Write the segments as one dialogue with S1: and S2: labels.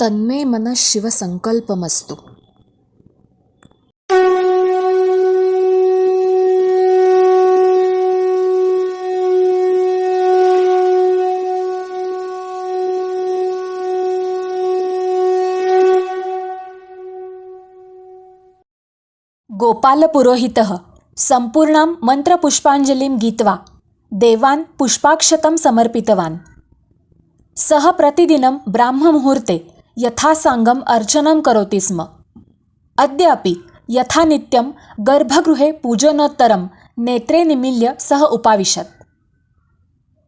S1: तन्मे मनः शिवसङ्कल्पमस्तु गोपालपुरोहितः सम्पूर्णां मन्त्रपुष्पाञ्जलिं गीत्वा देवान् पुष्पाक्षतं समर्पितवान्. सः प्रतिदिनं ब्राह्ममुहूर्ते यथासाङ्गम् अर्चनं करोति स्म। अद्य अपि यथा नित्यं गर्भगृहे पूजनोत्तरं नेत्रे निमील्य सः उपाविशत्।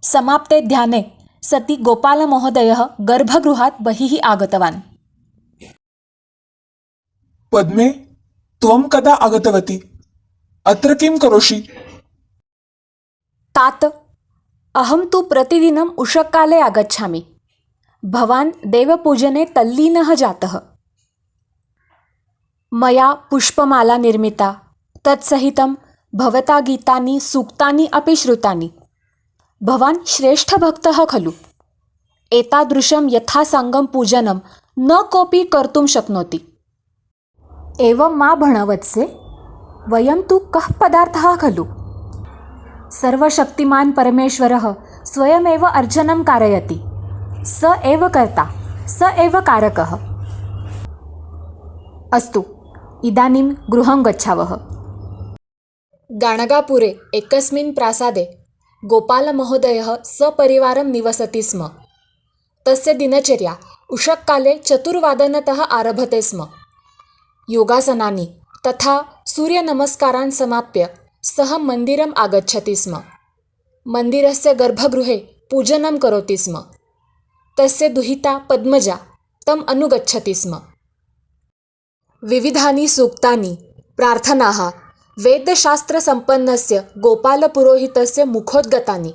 S1: समाप्ते ध्याने सति गोपालमहोदयः गर्भगृहात् बहिः आगतवान्।
S2: पद्मे त्वं कदा आगतवती? अत्र किं करोषि?
S1: तात अहं तु प्रतिदिनम् उषःकाले आगच्छामि। भवान् देवपूजने तल्लीनः जातः। मया पुष्पमाला निर्मिता तत्सहितं भवता गीतानि सूक्तानि अपि श्रुतानि। भवान् श्रेष्ठभक्तः खलु। एतादृशं यथासाङ्गं पूजनं न कोऽपि कर्तुं शक्नोति। एवं मा भणवत्से वयं तु कः पदार्थः खलु? सर्वशक्तिमान् परमेश्वरः स्वयमेव अर्चनं कारयति। स एव कर्ता स एव कारकः। अस्तु इदानीं गृहं गच्छावः। गाणगापुरे एकस्मिन् प्रासादे गोपालमहोदयः सपरिवारं निवसति स्म। तस्य दिनचर्या उषःकाले चतुर्वादनतः आरभते स्म। योगासनानि तथा सूर्यनमस्कारान् समाप्य सः मन्दिरम् आगच्छति स्म। मन्दिरस्य गर्भगृहे पूजनं करोति स्म। तस्य दुहिता पद्मजा तम् अनुगच्छति स्म। विविधानि सूक्तानि प्रार्थनाः वेदशास्त्रसम्पन्नस्य गोपालपुरोहितस्य मुखोद्गतानि।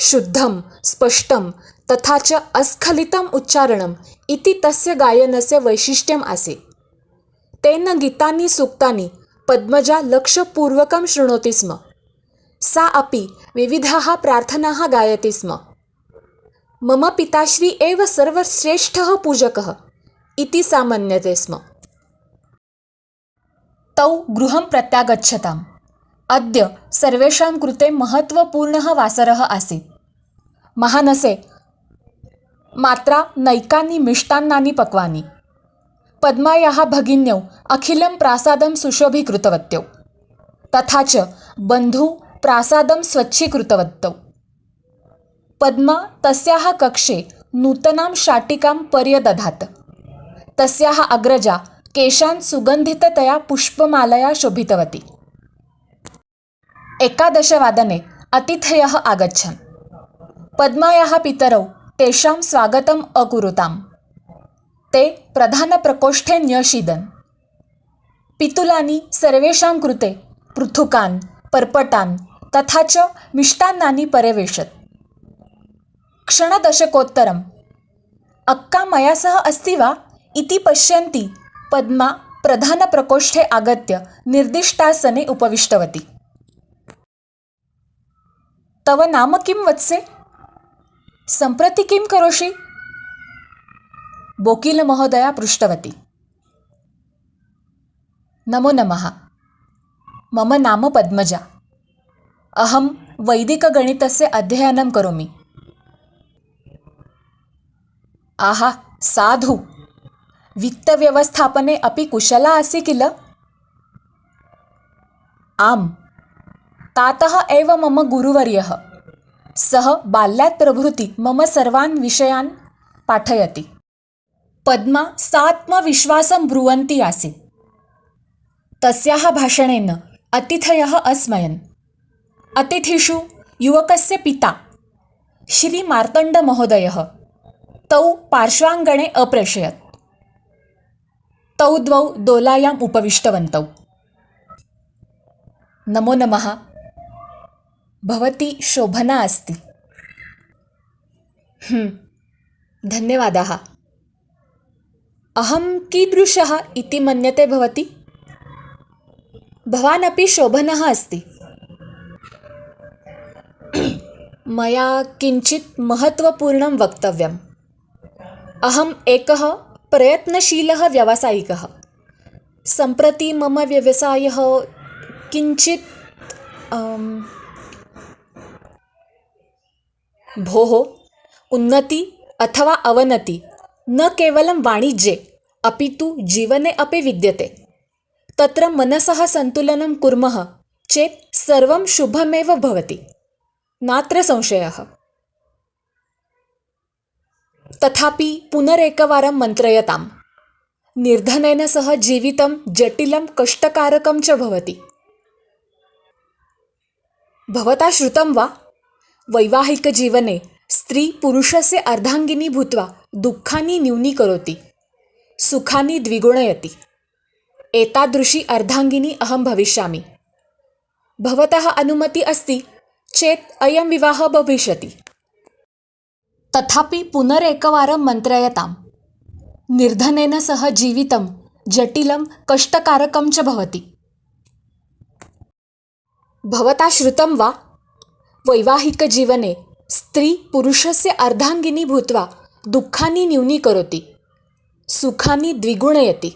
S1: शुद्धं स्पष्टं तथा च अस्खलितम् उच्चारणम् इति तस्य गायनस्य वैशिष्ट्यम् आसीत्। तेन गीतानि सूक्तानि पद्मजा लक्ष्यपूर्वकं शृणोति स्म। सा अपि विविधाः प्रार्थनाः गायति स्म। मम पिताश्री एव सर्वश्रेष्ठः पूजकः इति सामान्यते स्म। तौ गृहं प्रत्यागच्छताम्। अद्य सर्वेषां कृते महत्त्वपूर्णः वासरः आसीत्। महानसे मात्रा नैकानि मिष्टान्नानि पक्वानि। पद्मायाः भगिन्यौ अखिलं प्रासादं सुशोभीकृतवत्यौ। तथा च बन्धु प्रासादं स्वच्छीकृतवत्यौ। पद्मा तस्याः कक्षे नूतनां शाटिकां पर्यदधात्। तस्याः अग्रजा केशान् सुगन्धिततया पुष्पमालया शोभितवती। एकादशवादने अतिथयः आगच्छन्। पद्मायाः पितरौ तेषां स्वागतम् अकुरुताम्। ते प्रधानप्रकोष्ठे न्यषीदन्। पितुलानि सर्वेषां कृते पृथुकान् पर्पटान् तथा च मिष्टान्नानि पर्यवेशत् क्षणदशकोत्तरम्. अक्का मया सह अस्ति वा? इति पश्यन्ती पद्मा प्रधानप्रकोष्ठे आगत्य निर्दिष्टासने उपविष्टवती. तव नाम किं वत्से? सम्प्रति किं करोषि? बोकिलमहोदया पृष्टवती. नमो नमः। मम नाम पद्मजा. अहं वैदिकगणितस्य अध्ययनं करोमि. आहा साधु. वित्तव्यवस्थापने अपि कुशला असि किल? आम्. तातः एव मम गुरुवर्यः. सः बाल्यात् प्रभृति मम सर्वान् विषयान् पाठयति. पद्मा सात्मविश्वासं ब्रुवन्ती आसीत् तस्याः भाषणेन अतिथयः अस्मयन्. अतिथिषु युवकस्य पिता श्रीमार्तण्डमहोदयः. तौ पार्श्वाङ्गणे अप्रेषयत्। तौ द्वौ दोलायाम् उपविष्टवन्तौ। नमो नमः। भवती शोभना अस्ति। धन्यवादाः। अहं कीदृशः इति मन्यते भवती? भवान् अपि शोभनः अस्ति। मया किञ्चित् महत्त्वपूर्णं वक्तव्यम्। अहम् एकः प्रयत्नशीलः व्यावसायिकः। सम्प्रति मम व्यवसायः किञ्चित् भोः उन्नति अथवा अवनति न केवलं वाणिज्ये अपि तु जीवने अपि विद्यते। तत्र मनसः सन्तुलनं कुर्मः चेत् सर्वं शुभमेव भवति। नात्र संशयः। तथापि पुनरेकवारं मन्त्रयताम्। निर्धनेन सह जीवितं जटिलं कष्टकारकं च भवति। भवता श्रुतं वा? वैवाहिकजीवने स्त्री पुरुषस्य अर्धाङ्गिनी भूत्वा दुःखानि न्यूनीकरोति सुखानि द्विगुणयति। एतादृशी अर्धाङ्गिनी अहं भविष्यामि। भवतः अनुमतिः अस्ति चेत् अयं विवाहः भविष्यति। तथापि पुनरेकवारं मन्त्रयताम् निर्धनेन सह जीवितं जटिलं कष्टकारकं च भवति. भवता श्रुतं वा? वैवाहिकजीवने स्त्री पुरुषस्य अर्धाङ्गिनी भूत्वा दुःखानि न्यूनीकरोति सुखानि द्विगुणयति.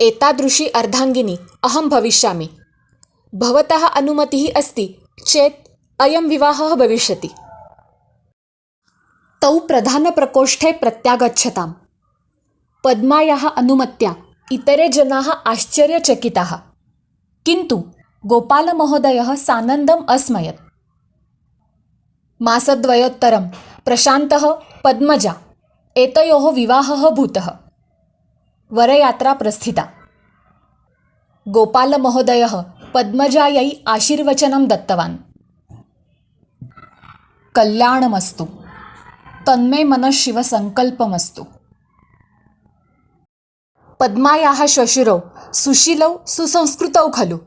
S1: एतादृशी अर्धाङ्गिनी अहं भविष्यामि। भवतः अनुमतिः अस्ति चेत् अयं विवाहः भविष्यति। तौ प्रधानप्रकोष्ठे प्रत्यागच्छताम्। पद्मायाः अनुमत्या इतरे जनाः आश्चर्यचकिताः। किन्तु गोपालमहोदयः सानन्दम् अस्मयत्। मासद्वयोत्तरं प्रशान्तः पद्मजा एतयोः विवाहः भूतः। वरयात्रा प्रस्थिता। गोपालमहोदयः पद्मजायै आशीर्वचनं दत्तवान्। कल्याणमस्तु। तन्मे मनःशिवसङ्कल्पमस्तु पद्मायाः श्वशुरौ सुशीलौ सुसंस्कृतौ खलु।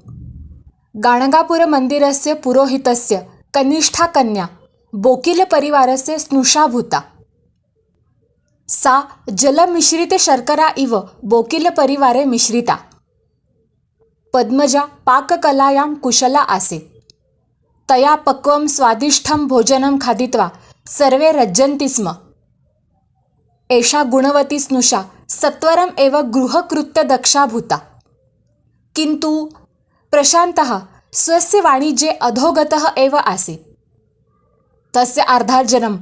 S1: गाणगापुरमन्दिरस्य पुरोहितस्य कनिष्ठा कन्या बोकिलपरिवारस्य स्नुषा भूता सा जलमिश्रितशर्करा इव बोकिलपरिवारे मिश्रिता। पद्मजा पाककलायां कुशला आसीत् तया पक्वं स्वादिष्ठं भोजनं खादित्वा सर्वे रज्जन्ति स्म एषा गुणवती स्नुषा सत्वरम् एव गृहकृत्यदक्षा भूता किन्तु प्रशान्तः स्वस्य वाणिज्ये अधोगतः एव आसीत्। तस्य अर्थार्जनं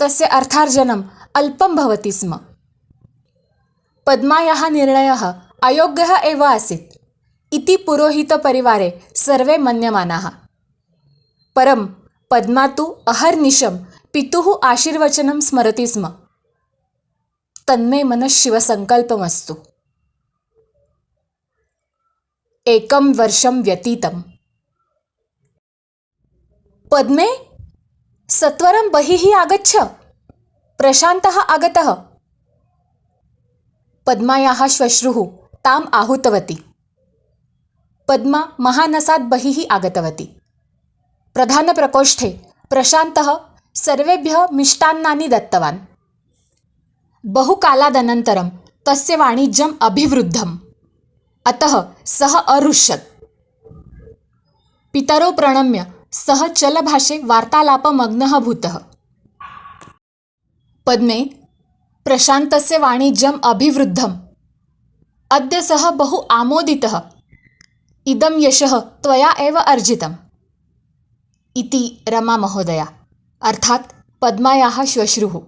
S1: तस्य अर्थार्जनम् अल्पं भवति स्म। पद्मायाः निर्णयः अयोग्यः एव आसीत्। इति पुरोहितपरिवारे सर्वे मन्यमानाः। परं पद्मा तु अहर्निशं पितुः आशीर्वचनं स्मरति स्म। तन्मे मनःशिवसङ्कल्पमस्तु एकं वर्षं व्यतीतम्। पद्मे सत्वरं बहिः आगच्छ। प्रशान्तः आगतः। पद्मायाः श्वश्रुः ताम् आहूतवती। पद्मा महानसात् बहिः आगतवती। प्रधानप्रकोष्ठे प्रशान्तः सर्वेभ्यः मिष्टान्नानि दत्तवान्. बहुकालादनन्तरं तस्य वाणिज्यम् अभिवृद्धम्. अतः सः अरुष्यत्. पितरौ प्रणम्य सः चलभाषे वार्तालापमग्नः भूतः. पद्मे प्रशान्तस्य वाणिज्यम् अभिवृद्धम्. अद्य सः बहु आमोदितः. इदं यशः त्वया एव अर्जितम्. इति रमामहोदया अर्थात् पद्मायाः श्वश्रुः।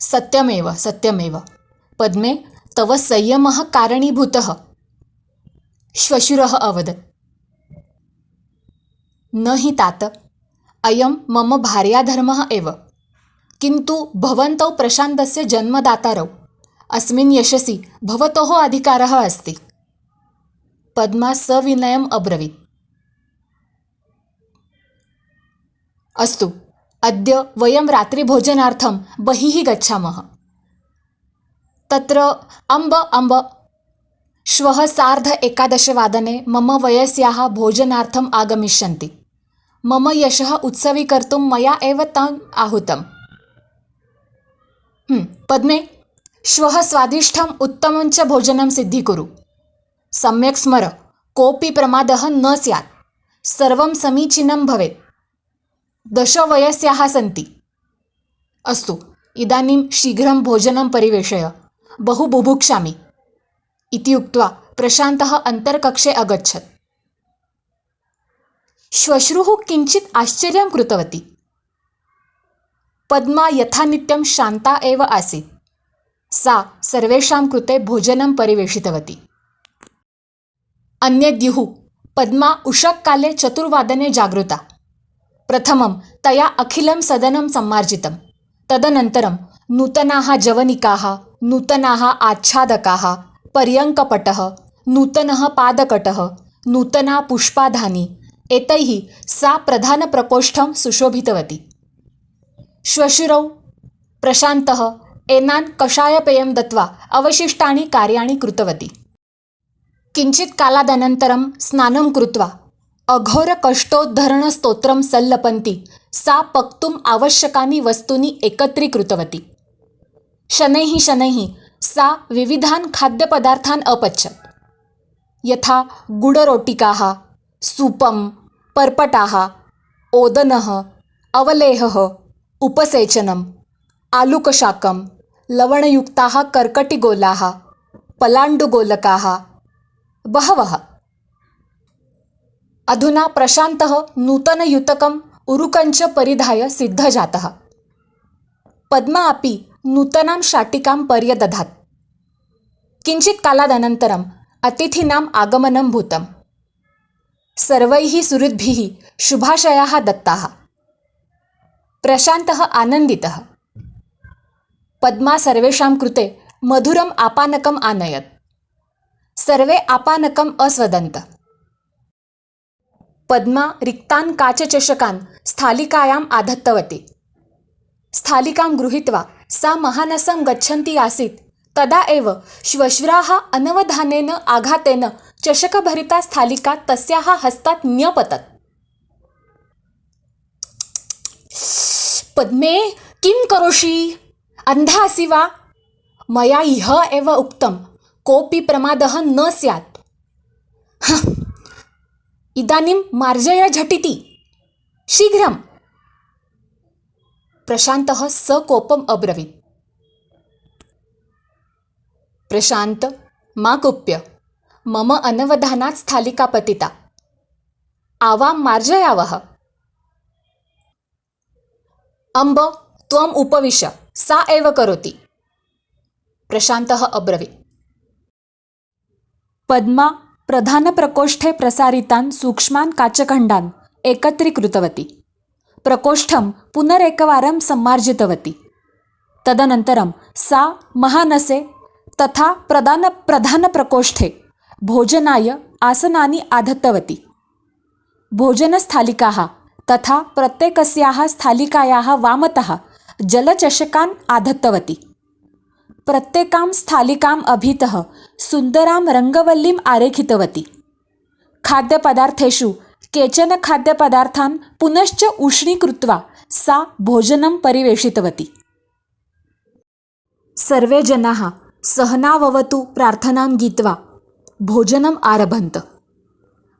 S1: सत्यमेव सत्यमेव। पद्मे तव संयमः कारणीभूतः। श्वशुरः अवदत्। न हि तात। अयं मम भार्याधर्मः एव। किन्तु भवन्तौ प्रशान्तस्य जन्मदातारौ। अस्मिन् यशसि भवतोः अधिकारः अस्ति। पद्मा सविनयम् अब्रवीत्। अस्तु अद्य वयं रात्रिभोजनार्थं बहिः गच्छामः। तत्र अम्ब अम्ब श्वः सार्ध एकादशवादने मम वयस्याः भोजनार्थम् आगमिष्यन्ति। मम यशः उत्सवीकर्तुं मया एव तान् आहूतं पद्मे श्वः स्वादिष्ठम् उत्तमं च भोजनं सिद्धीकुरु। सम्यक् स्मर कोऽपि प्रमादः न स्यात्। सर्वं समीचीनं भवेत्। दशवयस्याः सन्ति। अस्तु इदानीं शीघ्रं भोजनं परिवेषय। बहु बुभुक्षामि। इति उक्त्वा प्रशान्तः अन्तर्कक्षे अगच्छत्। श्वश्रुः किञ्चित् आश्चर्यं कृतवती। पद्मा यथानित्यं शान्ता एव आसीत्। सा सर्वेषां कृते भोजनं परिवेशितवती। अन्यद्युः पद्मा उषक्काले चतुर्वादने जागृता। प्रथमं तया अखिलं सदनं सम्मार्जितं तदनन्तरं नूतनाः जवनिकाः नूतनाः आच्छादकाः पर्यङ्कपटः नूतनः पादकटः नूतना पुष्पाधानी एतैः सा प्रधानप्रकोष्ठं सुशोभितवती। श्वशुरौ प्रशान्तः एनान् कषायपेयं दत्त्वा अवशिष्टानि कार्याणि कृतवती। किञ्चित् कालादनन्तरं स्नानं कृत्वा अघोरकष्टोद्धरणस्तोत्रं सल्लपंती सा पक्तुम् आवश्यकानि वस्तूनि एकत्रीकृतवती। शनैः शनैः सा विविधान् खाद्यपदार्थान् अपच्छत् यथा गुडरोटिकाः सूपं पर्पटाः ओदनः अवलेहः उपसेचनम् आलुकशाकं लवणयुक्ताः कर्कटिगोलाः पलाण्डुगोलकाः बहवः। अधुना प्रशान्तः नूतनयुतकम् उरुकञ्च परिधाय सिद्धजातः। पद्मा अपि नूतनां शाटिकां पर्यदधात्। किञ्चित् कालादनन्तरम् अतिथीनाम् आगमनं भूतं सर्वैः सुहृद्भिः शुभाशयाः दत्ताः। प्रशान्तः आनन्दितः। पद्मा सर्वेषां कृते मधुरम् आपानकम् आनयत्। सर्वे आपानकम् अस्वदन्त। पद्मा रिक्तान् काचचषकान स्थालिकायाम् आधत्तवती. स्थालिकां गृहीत्वा सा महानसं गच्छन्ती आसीत्. तदा एव श्वश्राः अनवधानेन आघातेन चषकभरिता स्थालिका तस्याः हस्तात् न्यपतत्. पद्मे किं करोषि? अन्धा असि वा? मया ह्यः एव उक्तं कोऽपि प्रमादः न स्यात्. इदानीं मार्जय झटिति। शीघ्रं प्रशान्तः सकोपम् अब्रवीत्। प्रशान्त मा कुप्य मम अनवधानात् स्थालिका पतिता। आवां मार्जयावः। अम्ब त्वम् उपविश। सा एव करोति। प्रशान्तः अब्रवीत्। पद्मा प्रधानप्रकोष्ठे प्रसारितान् सूक्ष्मान् काचखण्डान् एकत्रीकृतवती. प्रकोष्ठं पुनरेकवारं सम्मार्जितवती. तदनन्तरं सा महानसे तथा प्रधान प्रधानप्रकोष्ठे भोजनाय आसनानि आधत्तवती. भोजनस्थालिकाः तथा प्रत्येकस्याः स्थालिकायाः वामतः जलचषकान् आधत्तवती. प्रत्येकां स्थालिकाम् अभितः सुन्दरां रङ्गवल्लीम् आरेखितवती। खाद्यपदार्थेषु केचन खाद्यपदार्थान् पुनश्च उष्णीकृत्वा सा भोजनं परिवेशितवती। सर्वे जनाः सहनाववतु प्रार्थनां गीत्वा भोजनम् आरभन्त।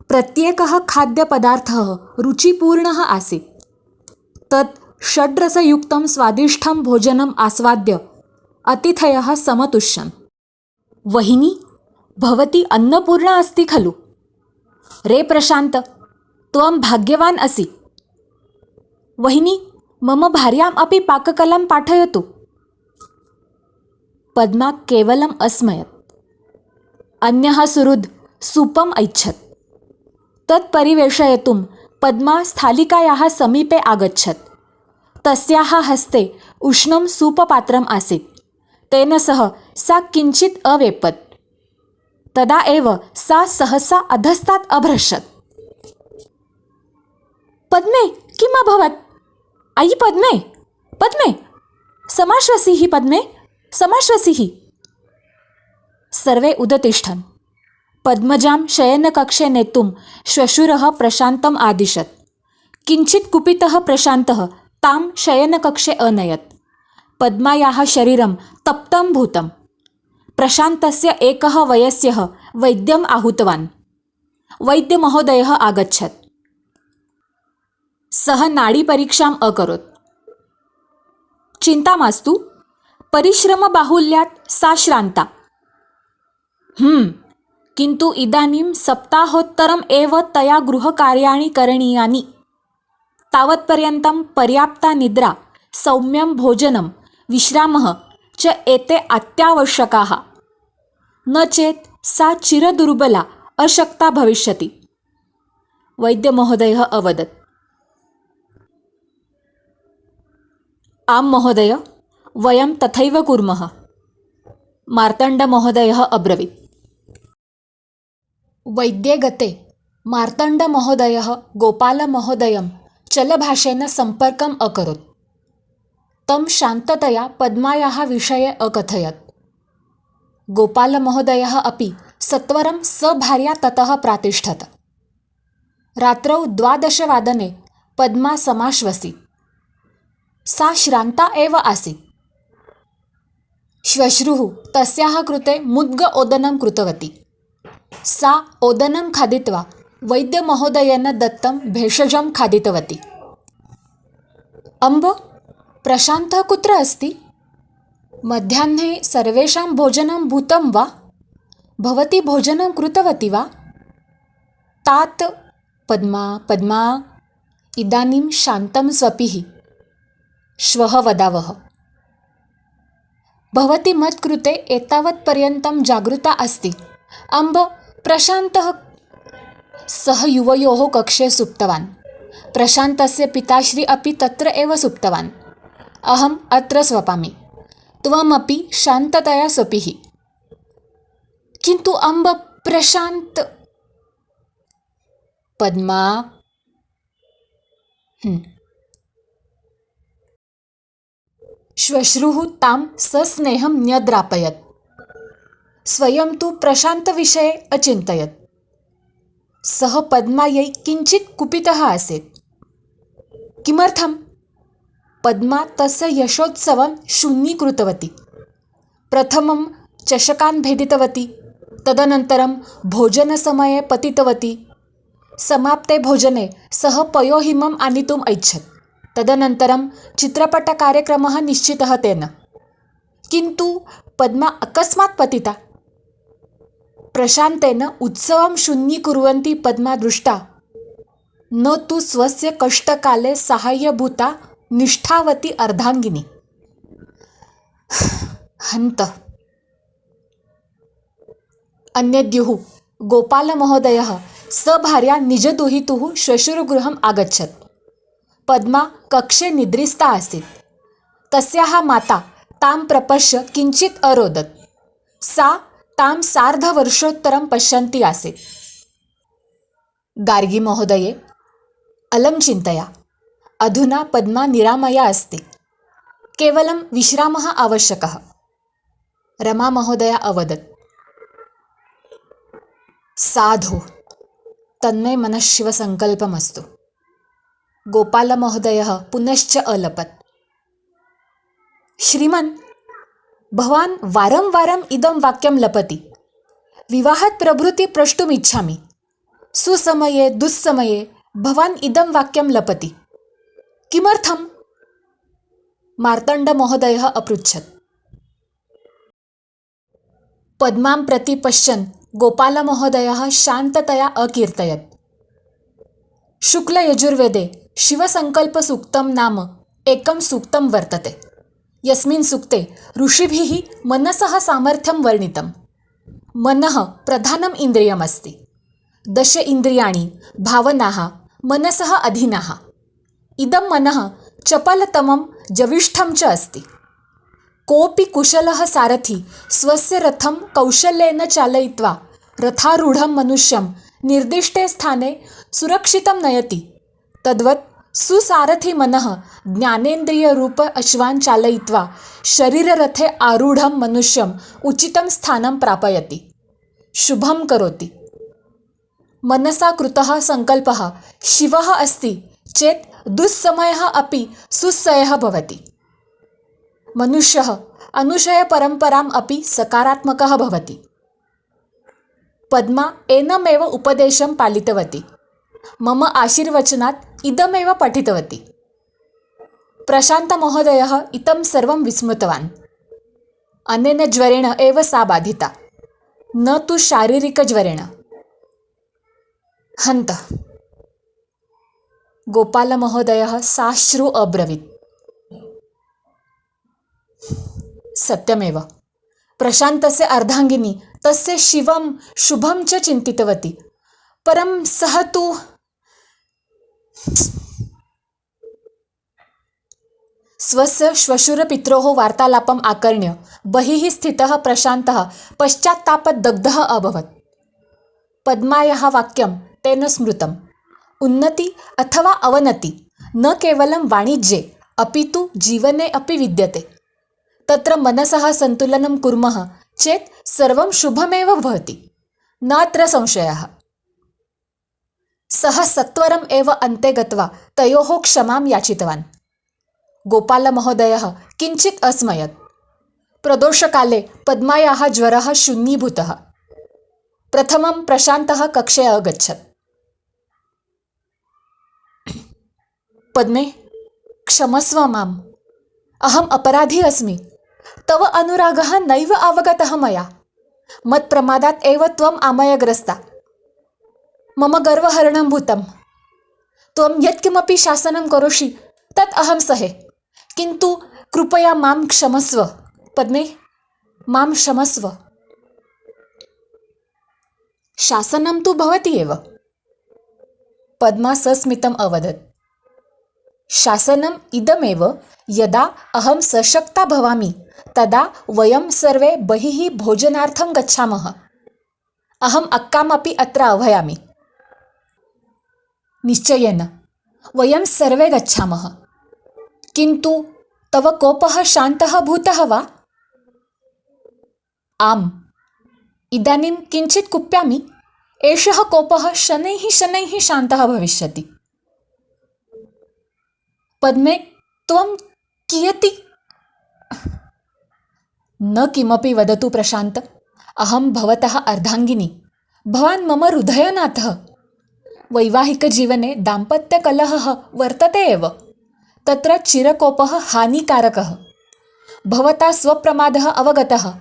S1: प्रत्येकः खाद्यपदार्थः रुचिपूर्णः आसीत्। तत् षड्रसयुक्तं स्वादिष्ठं भोजनम् आस्वाद्य अतिथयः समतुष्यन् वहिनी भवती अन्नपूर्णा अस्ति खलु? रे प्रशान्त त्वं भाग्यवान् असि। वहिनी मम भार्याम् अपि पाककलां पाठयतु। पद्मा केवलम् अस्मयत्। अन्यः सुहृद् सूपम् ऐच्छत्। तत् परिवेषयितुं पद्मा स्थालिकायाः समीपे आगच्छत्। तस्याः हस्ते उष्णं सूपपात्रम् आसीत्। तेन सह सा किञ्चित् अवेपत्. तदा एव सा सहसा अधस्तात् अभ्रशत. पद्मे किम् अभवत्? अयि पद्मे पद्मे! समाश्वसीः पद्मे समाश्वसीः। सर्वे उदतिष्ठन्। पद्मजां शयनकक्षे नेतुं श्वशुरः प्रशान्तम् आदिशत्। किञ्चित् कुपितः प्रशान्तः तां शयनकक्षे अनयत्। पद्मायाः शरीरं तप्तं भूतं। प्रशान्तस्य एकः वयस्यः वैद्यम् आहूतवान्। वैद्यमहोदयः आगच्छत्। सः नाडीपरीक्षाम् अकरोत्। चिन्ता मास्तु परिश्रमबाहुल्यात् सा श्रान्ता। किन्तु इदानीं सप्ताहोत्तरम् एव तया गृहकार्याणि करणीयानि। तावत्पर्यन्तं पर्याप्ता निद्रा सौम्यं भोजनं विश्रामः च एते अत्यावश्यकाः। न चेत् सा चिरदुर्बला अशक्ता भविष्यति। वैद्यमहोदयः अवदत्। आं महोदय वयं तथैव कुर्मः। मार्तण्डमहोदयः अब्रवीत्। वैद्ये गते मार्तण्डमहोदयः गोपालमहोदयं चलभाषेन सम्पर्कम् अकरोत्। तं शान्ततया पद्मायाः विषये अकथयत्। गोपालमहोदयः अपि सत्वरं सभार्या ततः प्रातिष्ठत। रात्रौ द्वादशवादने पद्मा समाश्वसी। सा श्रान्ता एव आसीत्। श्वश्रुः तस्याः कृते मुद्ग ओदनं कृतवती। सा ओदनं खादित्वा वैद्यमहोदयेन दत्तं भेषजं खादितवती। अम्ब प्रशान्तः कुत्र अस्ति? मध्याह्ने सर्वेषां भोजनं भूतं वा? भवती भोजनं कृतवती वा? तात पद्मा पद्मा इदानीं शान्तं स्वपिः। श्वः वदावः। भवती मत्कृते एतावत्पर्यन्तं जागृता अस्ति। अम्ब प्रशान्तः सः युवयोः कक्षे सुप्तवान्। प्रशान्तस्य पिताश्री अपि तत्र एव सुप्तवान्। अहम् अत्र स्वपामि। त्वमपि शान्ततया स्वपिः किन्तु अम्ब प्रशान्त। पद्मा। श्वश्रुः तां सस्नेहं न्यद्रापयत्। स्वयं तु प्रशान्तविषये अचिन्तयत्। सः पद्मायै किञ्चित् कुपितः आसीत्। किमर्थं पद्मा तस्य यशोत्सवं शून्यीकृतवती। प्रथमं चषकान् भेदितवती तदनन्तरं भोजनसमये पतितवती। समाप्ते भोजने सः पयोहिमम् आनेतुम् ऐच्छत्। तदनन्तरं चित्रपटकार्यक्रमः निश्चितः तेन। किन्तु पद्मा अकस्मात् पतिता। प्रशान्तेन उत्सवं शून्यीकुर्वन्ती पद्मा दृष्टा। न तु स्वस्य कष्टकाले साहाय्यभूता निष्ठावती अर्धाङ्गिनी हंत. अन्यद्युः गोपालमहोदयः सभार्या निजदुहितुः श्वशुरगृहम् आगच्छत्. पद्मा कक्षे निद्रिस्ता आसीत्. तस्याः माता तां प्रपश्य किञ्चित् अरोदत्. सा तां सार्धवर्षोत्तरं पश्यन्ती आसीत्. गार्गीमहोदये अलं चिन्तया। अधुना पद्मा निरामया अस्ति। केवलं विश्रामः आवश्यकः। रमामहोदया अवदत्। साधु तन्मे मनःशिवसङ्कल्पमस्तु। गोपालमहोदयः पुनश्च अलपत्। श्रीमन् भवान् वारं वारम् इदं वाक्यं लपति। विवाहात् प्रभृति प्रष्टुम् इच्छामि सुसमये दुस्समये भवान् इदं वाक्यं लपति। किमर्थं मार्तण्डमहोदयः अपृच्छत्। पद्मां प्रति पश्यन् गोपालमहोदयः शान्ततया अकीर्तयत्। शुक्लयजुर्वेदे शिवसङ्कल्पसूक्तं नाम एकं सूक्तं वर्तते। यस्मिन् सूक्ते ऋषिभिः मनसः सामर्थ्यं वर्णितं। मनः प्रधानम् इन्द्रियमस्ति। दश इन्द्रियाणि भावनाः मनसः अधीनाः। इदं मनः चपलतमं जविष्ठं च अस्ति। कोऽपि कुशलः सारथी स्वस्य रथं कौशल्येन चालयित्वा रथारूढं मनुष्यं निर्दिष्टे स्थाने सुरक्षितं नयति। तद्वत् सुसारथी मनः ज्ञानेन्द्रियरूप अश्वान् चालयित्वा शरीररथे आरूढं मनुष्यम् उचितं स्थानं प्रापयति। शुभं करोति। मनसा कृतः सङ्कल्पः शिवः अस्ति। चेत् दुःसमयः अपि सुस्सयः भवति। मनुष्यः अनुशयपरम्पराम् अपि सकारात्मकः भवति। पद्मा एनमेव उपदेशं पालितवती। मम आशीर्वचनात् इदमेव पठितवती। प्रशान्तमहोदयः इदं सर्वं विस्मृतवान्। अनेन ज्वरेण एव सा बाधिता। न तु शारीरिकज्वरेण। हन्तः। गोपालमहोदयः साश्रु अब्रवीत्। सत्यमेव। प्रशान्तस्य अर्धाङ्गिनी तस्य शिवं शुभं च चिन्तितवती। परं सः तु स्वस्य श्वशुरपित्रोः वार्तालापम् आकर्ण्य बहिः स्थितः प्रशान्तः पश्चात्तापदग्धः अभवत्। पद्मायाः वाक्यं तेन स्मृतम्। उन्नति अथवा अवनती न केवलं वाणिज्ये अपि तु जीवने अपि विद्यते. तत्र मनसः सन्तुलनं कुर्मः चेत् सर्वं शुभमेव भवति. नात्र संशयः। सः सत्वरम् एव अन्ते गत्वा तयोः क्षमां याचितवान्। गोपालमहोदयः किञ्चित् अस्मयत्। प्रदोषकाले पद्मायाः ज्वरः शून्यीभूतः। प्रथमं प्रशान्तः कक्षे अगच्छत्। पद्मे? क्षमस्व माम्। अहम् अपराधी अस्मि। तव अनुरागः नैव अवगतः मया। मत्प्रमादात् एव त्वम् आमयग्रस्ता। मम गर्वहरणं भूतं त्वं यत्किमपि शासनं करोषि तत् अहं सहे। किन्तु कृपया मां क्षमस्व। पद्मे? मां क्षमस्व। शासनं तु भवति एव। पद्मा सस्मितम् अवदत्। शासनम् इदमेव यदा अहं सशक्ता भवामि तदा वयं सर्वे बहिः भोजनार्थं गच्छामः। अहम् अक्कामपि अत्र आह्वयामि निश्चयेन वयं सर्वे गच्छामः। किन्तु तव कोपः शान्तः भूतः वा? आम्। इदानीं किञ्चित् कुप्यामि एषः कोपः शनैः शनैः शान्तः भविष्यति। पद्मे त्वं कियति? न किमपि वदतु प्रशान्त। अहं भवतः अर्धाङ्गिनी। भवान् मम हृदयनाथः। वैवाहिकजीवने दाम्पत्यकलहः वर्तते एव। तत्र चिरकोपः हानिकारकः। भवता स्वप्रमादः अवगतः।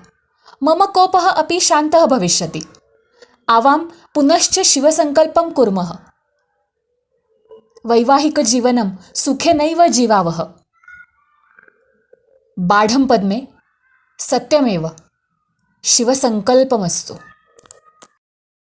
S1: मम कोपः अपि शान्तः भविष्यति। आवां पुनश्च शिवसङ्कल्पं कुर्मः। वैवाहिकजीवनं सुखेनैव जीवावः बाढं पद्मे सत्यमेव। शिवसङ्कल्पमस्तु